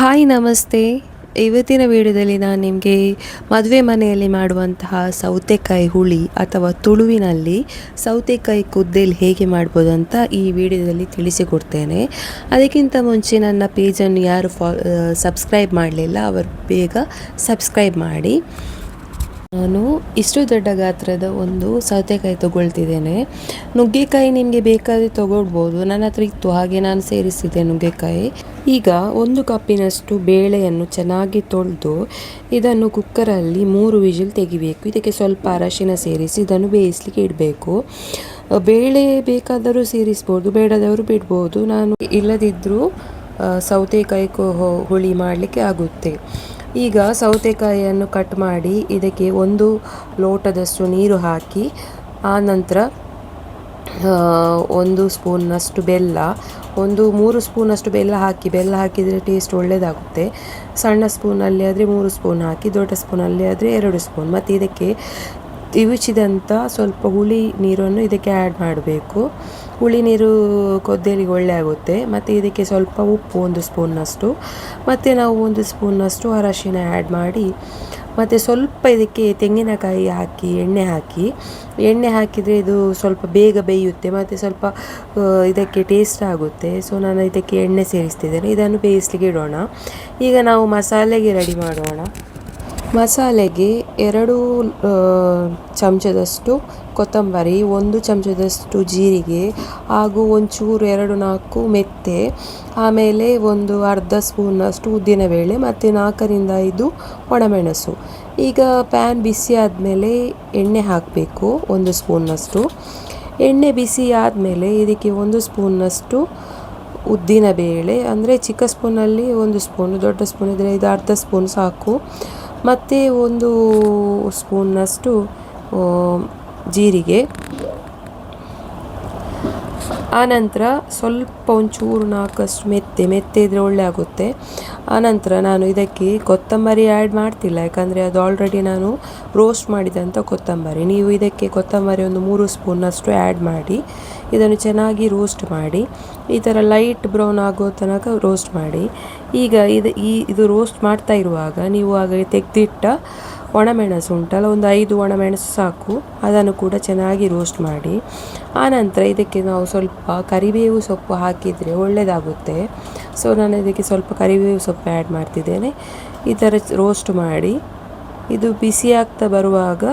Hi, ನಮಸ್ತೆ. ಇವತ್ತಿನ ವೀಡಿಯೋದಲ್ಲಿ ನಾನು ನಿಮಗೆ ಮದುವೆ ಮನೆಯಲ್ಲಿ ಮಾಡುವಂತಹ ಸೌತೆಕಾಯಿ ಹುಳಿ ಅಥವಾ ತುಳುವಿನಲ್ಲಿ ಸೌತೆಕಾಯಿ ಕುದ್ದೇಲಿ ಹೇಗೆ ಮಾಡ್ಬೋದು ಅಂತ ಈ ವಿಡಿಯೋದಲ್ಲಿ ತಿಳಿಸಿಕೊಡ್ತೇನೆ. ಅದಕ್ಕಿಂತ ಮುಂಚೆ ನನ್ನ ಪೇಜನ್ನು ಯಾರು ಫಾ ಸಬ್ಸ್ಕ್ರೈಬ್ ಮಾಡಲಿಲ್ಲ, ಅವರು ಬೇಗ ಸಬ್ಸ್ಕ್ರೈಬ್ ಮಾಡಿ. ನಾನು ಇಷ್ಟು ದೊಡ್ಡ ಗಾತ್ರದ ಒಂದು ಸೌತೆಕಾಯಿ ತಗೊಳ್ತಿದ್ದೇನೆ. ನುಗ್ಗೆಕಾಯಿ ನಿಮಗೆ ಬೇಕಾದರೆ ತಗೊಳ್ಬೋದು. ನನ್ನ ಹತ್ರ ಇತ್ತು, ಹಾಗೆ ನಾನು ಸೇರಿಸಿದೆ ನುಗ್ಗೆಕಾಯಿ. ಈಗ ಒಂದು ಕಪ್ಪಿನಷ್ಟು ಬೇಳೆಯನ್ನು ಚೆನ್ನಾಗಿ ತೊಳೆದು ಇದನ್ನು ಕುಕ್ಕರಲ್ಲಿ ಮೂರು ವಿಜಿಲ್ ತೆಗಿಬೇಕು. ಇದಕ್ಕೆ ಸ್ವಲ್ಪ ಅರಶಿನ ಸೇರಿಸಿ ಇದನ್ನು ಬೇಯಿಸ್ಲಿಕ್ಕೆ ಇಡಬೇಕು. ಬೇಳೆ ಬೇಕಾದರೂ ಸೇರಿಸ್ಬೋದು, ಬೇಡದವರು ಬಿಡ್ಬೋದು. ನಾನು ಇಲ್ಲದಿದ್ದರೂ ಸೌತೆಕಾಯಿ ಹುಳಿ ಮಾಡಲಿಕ್ಕೆ ಆಗುತ್ತೆ. ಈಗ ಸೌತೆಕಾಯಿಯನ್ನು ಕಟ್ ಮಾಡಿ ಇದಕ್ಕೆ ಒಂದು ಲೋಟದಷ್ಟು ನೀರು ಹಾಕಿ ಆನಂತರ ಒಂದು ಸ್ಪೂನ್ನಷ್ಟು ಬೆಲ್ಲ, ಒಂದು ಮೂರು ಸ್ಪೂನಷ್ಟು ಬೆಲ್ಲ ಹಾಕಿ, ಬೆಲ್ಲ ಹಾಕಿದರೆ ಟೇಸ್ಟ್ ಒಳ್ಳೆಯದಾಗುತ್ತೆ ಸಣ್ಣ ಸ್ಪೂನಲ್ಲಿ ಆದರೆ ಮೂರು ಸ್ಪೂನ್ ಹಾಕಿ, ದೊಡ್ಡ ಸ್ಪೂನಲ್ಲಿ ಆದರೆ ಎರಡು ಸ್ಪೂನ್. ಮತ್ತು ಇದಕ್ಕೆ ತಿವಿಚಿದಂಥ ಸ್ವಲ್ಪ ಹುಳಿ ನೀರನ್ನು ಇದಕ್ಕೆ ಆ್ಯಡ್ ಮಾಡಬೇಕು. ಹುಳಿ ನೀರು ಕೊದ್ದೇಲಿಗೆ ಒಳ್ಳೆ ಆಗುತ್ತೆ. ಮತ್ತು ಇದಕ್ಕೆ ಸ್ವಲ್ಪ ಉಪ್ಪು ಒಂದು ಸ್ಪೂನ್ನಷ್ಟು ಮತ್ತು ನಾವು ಒಂದು ಸ್ಪೂನ್ನಷ್ಟು ಅರಶಿನ ಆ್ಯಡ್ ಮಾಡಿ, ಮತ್ತು ಸ್ವಲ್ಪ ಇದಕ್ಕೆ ತೆಂಗಿನಕಾಯಿ ಹಾಕಿ, ಎಣ್ಣೆ ಹಾಕಿ, ಎಣ್ಣೆ ಹಾಕಿದರೆ ಇದು ಸ್ವಲ್ಪ ಬೇಗ ಬೇಯುತ್ತೆ, ಮತ್ತು ಸ್ವಲ್ಪ ಇದಕ್ಕೆ ಟೇಸ್ಟ್ ಆಗುತ್ತೆ. ಸೊ ನಾನು ಇದಕ್ಕೆ ಎಣ್ಣೆ ಸೇರಿಸ್ತಿದ್ದೇನೆ. ಇದನ್ನು ಬೇಯಿಸ್ಲಿಕ್ಕೆ ಇಡೋಣ. ಈಗ ನಾವು ಮಸಾಲೆಗೆ ರೆಡಿ ಮಾಡೋಣ. ಮಸಾಲೆಗೆ ಎರಡು ಚಮಚದಷ್ಟು ಕೊತ್ತಂಬರಿ, ಒಂದು ಚಮಚದಷ್ಟು ಜೀರಿಗೆ ಹಾಗೂ ಒಂಚೂರು ಎರಡು ನಾಲ್ಕು ಮೆತ್ತೆ, ಆಮೇಲೆ ಒಂದು ಅರ್ಧ ಸ್ಪೂನಷ್ಟು ಉದ್ದಿನಬೇಳೆ ಮತ್ತು ನಾಲ್ಕರಿಂದ ಐದು ಒಣಮೆಣಸು. ಈಗ ಪ್ಯಾನ್ ಬಿಸಿ ಆದಮೇಲೆ ಎಣ್ಣೆ ಹಾಕಬೇಕು, ಒಂದು ಸ್ಪೂನ್ನಷ್ಟು ಎಣ್ಣೆ ಬಿಸಿ ಆದಮೇಲೆ ಇದಕ್ಕೆ ಒಂದು ಸ್ಪೂನ್ನಷ್ಟು ಉದ್ದಿನ ಬೇಳೆ, ಅಂದರೆ ಚಿಕ್ಕ ಸ್ಪೂನಲ್ಲಿ ಒಂದು ಸ್ಪೂನು, ದೊಡ್ಡ ಸ್ಪೂನ್ ಇದ್ದರೆ ಇದು ಅರ್ಧ ಸ್ಪೂನ್ ಸಾಕು. ಮತ್ತು ಒಂದು ಸ್ಪೂನ್ನಷ್ಟು ಜೀರಿಗೆ ಆನಂತರ ಸ್ವಲ್ಪ ಒಂಚೂರು ನಾಲ್ಕಷ್ಟು ಮೆತ್ತೆ ಮೆತ್ತೆ ಇದ್ದರೆ ಒಳ್ಳೆ ಆಗುತ್ತೆ. ಆನಂತರ ನಾನು ಇದಕ್ಕೆ ಕೊತ್ತಂಬರಿ ಆ್ಯಡ್ ಮಾಡ್ತಿಲ್ಲ, ಯಾಕಂದರೆ ಅದು ಆಲ್ರೆಡಿ ನಾನು ರೋಸ್ಟ್ ಮಾಡಿದಂಥ ಕೊತ್ತಂಬರಿ. ನೀವು ಇದಕ್ಕೆ ಕೊತ್ತಂಬರಿ ಒಂದು ಮೂರು ಸ್ಪೂನಷ್ಟು ಆ್ಯಡ್ ಮಾಡಿ, ಇದನ್ನು ಚೆನ್ನಾಗಿ ರೋಸ್ಟ್ ಮಾಡಿ, ಈ ಥರ ಲೈಟ್ ಬ್ರೌನ್ ಆಗೋ ತನಕ ರೋಸ್ಟ್ ಮಾಡಿ. ಈಗ ಇದು ಈ, ಇದು ರೋಸ್ಟ್ ಮಾಡ್ತಾ ಇರುವಾಗ ನೀವು ಆಗ ತೆಗೆದಿಟ್ಟ ಒಣಮೆಣಸು ಉಂಟಲ್ಲ, ಒಂದು ಐದು ಒಣಮೆಣಸು ಸಾಕು. ಅದನ್ನು ಕೂಡ ಚೆನ್ನಾಗಿ ರೋಸ್ಟ್ ಮಾಡಿ. ಆನಂತರ ಇದಕ್ಕೆ ನಾವು ಸ್ವಲ್ಪ ಕರಿಬೇವು ಸೊಪ್ಪು ಹಾಕಿದರೆ ಒಳ್ಳೆಯದಾಗುತ್ತೆ ಸೊ ನಾನು ಇದಕ್ಕೆ ಸ್ವಲ್ಪ ಕರಿಬೇವು ಸೊಪ್ಪು ಆ್ಯಡ್ ಮಾಡ್ತಿದ್ದೇನೆ. ಈ ಥರ ರೋಸ್ಟ್ ಮಾಡಿ, ಇದು ಬಿಸಿ ಆಗ್ತಾ ಬರುವಾಗ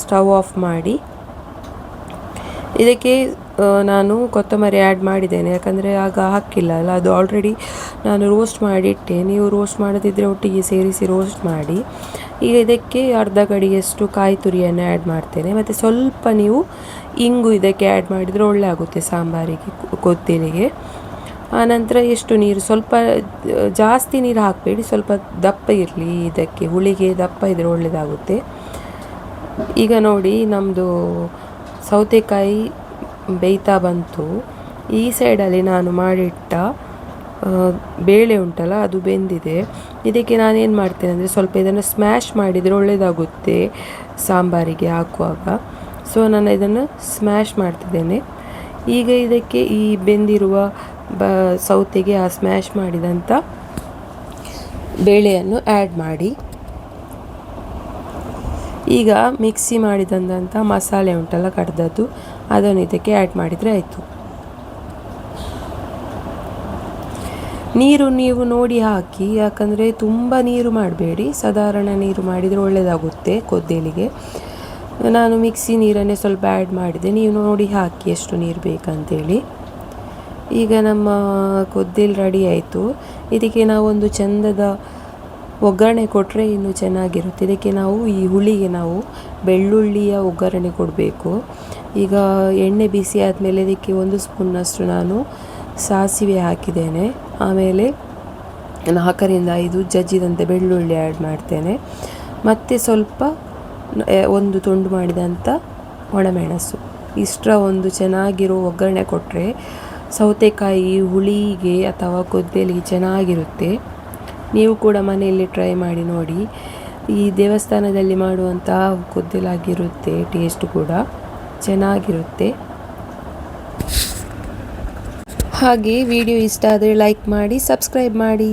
ಸ್ಟವ್ ಆಫ್ ಮಾಡಿ, ಇದಕ್ಕೆ ನಾನು ಕೊತ್ತಂಬರಿ ಆ್ಯಡ್ ಮಾಡಿದ್ದೇನೆ. ಯಾಕಂದರೆ ಆಗ ಹಾಕಿಲ್ಲ ಅಲ್ಲ, ಅದು ಆಲ್ರೆಡಿ ನಾನು ರೋಸ್ಟ್ ಮಾಡಿಟ್ಟೆ. ನೀವು ರೋಸ್ಟ್ ಮಾಡದಿದ್ದರೆ ಒಟ್ಟಿಗೆ ಸೇರಿಸಿ ರೋಸ್ಟ್ ಮಾಡಿ. ಈಗ ಇದಕ್ಕೆ ಅರ್ಧ ಗಡಿಯಷ್ಟು ಕಾಯಿ ತುರಿಯನ್ನು ಆ್ಯಡ್ ಮಾಡ್ತೇನೆ. ಮತ್ತು ಸ್ವಲ್ಪ ನೀವು ಇಂಗು ಇದಕ್ಕೆ ಆ್ಯಡ್ ಮಾಡಿದರೆ ಒಳ್ಳೆ ಆಗುತ್ತೆ ಸಾಂಬಾರಿಗೆ ಕೊತ್ತಲಿಗೆ ಆನಂತರ ಎಷ್ಟು ನೀರು, ಸ್ವಲ್ಪ ಜಾಸ್ತಿ ನೀರು ಹಾಕಬೇಡಿ. ಸ್ವಲ್ಪ ದಪ್ಪ ಇರಲಿ ಇದಕ್ಕೆ. ಹುಳಿಗೆ ದಪ್ಪ ಇದ್ದರೆ ಒಳ್ಳೆಯದಾಗುತ್ತೆ ಈಗ ನೋಡಿ ನಮ್ಮದು ಸೌತೆಕಾಯಿ ಬೇಯ್ತಾ ಬಂತು. ಈ ಸೈಡಲ್ಲಿ ನಾನು ಮಾಡಿಟ್ಟ ಬೇಳೆ ಉಂಟಲ್ಲ, ಅದು ಬೆಂದಿದೆ. ಇದಕ್ಕೆ ನಾನೇನು ಮಾಡ್ತೇನೆ ಅಂದರೆ ಸ್ವಲ್ಪ ಇದನ್ನು ಸ್ಮ್ಯಾಶ್ ಮಾಡಿದರೆ ಒಳ್ಳೆಯದಾಗುತ್ತೆ ಸಾಂಬಾರಿಗೆ ಹಾಕುವಾಗ. ಸೊ ನಾನು ಇದನ್ನು ಸ್ಮ್ಯಾಶ್ ಮಾಡ್ತಿದ್ದೇನೆ. ಈಗ ಇದಕ್ಕೆ ಈ ಬೆಂದಿರುವ ಬ, ಸೌತೆಗೆ ಆ ಸ್ಮ್ಯಾಶ್ ಮಾಡಿದಂಥ ಬೇಳೆಯನ್ನು ಆ್ಯಡ್ ಮಾಡಿ. ಈಗ ಮಿಕ್ಸಿ ಮಾಡಿದಂಥ ಮಸಾಲೆ ಉಂಟಲ್ಲ, ಕಡ್ದದ್ದು. ಅದನ್ನು ಇದಕ್ಕೆ ಆ್ಯಡ್ ಮಾಡಿದರೆ ಆಯಿತು. ನೀರು ನೀವು ನೋಡಿ ಹಾಕಿ, ಯಾಕಂದರೆ ತುಂಬ ನೀರು ಮಾಡಬೇಡಿ. ಸಾಧಾರಣ ನೀರು ಮಾಡಿದರೆ ಒಳ್ಳೆಯದಾಗುತ್ತೆ ಕೊದ್ದೇಲಿಗೆ. ನಾನು ಮಿಕ್ಸಿ ನೀರನ್ನೇ ಸ್ವಲ್ಪ ಆ್ಯಡ್ ಮಾಡಿದೆ. ನೀವು ನೋಡಿ ಹಾಕಿ ಎಷ್ಟು ನೀರು ಬೇಕಂತೇಳಿ. ಈಗ ನಮ್ಮ ಕೊದ್ದೇಲಿ ರೆಡಿ ಆಯಿತು. ಇದಕ್ಕೆ ನಾವೊಂದು ಚಂದದ ಒಗ್ಗರಣೆ ಕೊಟ್ಟರೆ ಇನ್ನೂ ಚೆನ್ನಾಗಿರುತ್ತೆ. ಇದಕ್ಕೆ ನಾವು ಈ ಹುಳಿಗೆ ನಾವು ಬೆಳ್ಳುಳ್ಳಿಯ ಒಗ್ಗರಣೆ ಕೊಡಬೇಕು. ಈಗ ಎಣ್ಣೆ ಬಿಸಿ ಆದಮೇಲೆ ಇದಕ್ಕೆ ಒಂದು ಸ್ಪೂನ್ನಷ್ಟು ನಾನು ಸಾಸಿವೆ ಹಾಕಿದ್ದೇನೆ. ಆಮೇಲೆ ನಾಲ್ಕರಿಂದ ಐದು ಜಜ್ಜಿದಂತೆ ಬೆಳ್ಳುಳ್ಳಿ ಆ್ಯಡ್ ಮಾಡ್ತೇನೆ. ಮತ್ತು ಸ್ವಲ್ಪ ಒಂದು ತುಂಡು ಮಾಡಿದಂಥ ಒಣಮೆಣಸು. ಇಷ್ಟರ ಒಂದು ಚೆನ್ನಾಗಿರೋ ಒಗ್ಗರಣೆ ಕೊಟ್ಟರೆ ಸೌತೆಕಾಯಿ ಹುಳಿಗೆ ಅಥವಾ ಕೊದ್ದೆಲಿಗೆ ಚೆನ್ನಾಗಿರುತ್ತೆ. ನೀವು ಕೂಡ ಮನೆಯಲ್ಲಿ ಟ್ರೈ ಮಾಡಿ ನೋಡಿ. ಈ ದೇವಸ್ಥಾನದಲ್ಲಿ ಮಾಡುವಂತಹ ಗೊದ್ದೆಲಾಗಿರುತ್ತೆ ಟೇಸ್ಟ್ ಕೂಡ. ಚೆನ್ನಾಗಿರುತ್ತೆ. ಹಾಗೆ ವಿಡಿಯೋ ಇಷ್ಟ ಆದರೆ ಲೈಕ್ ಮಾಡಿ ಸಬ್ಸ್ಕ್ರೈಬ್ ಮಾಡಿ.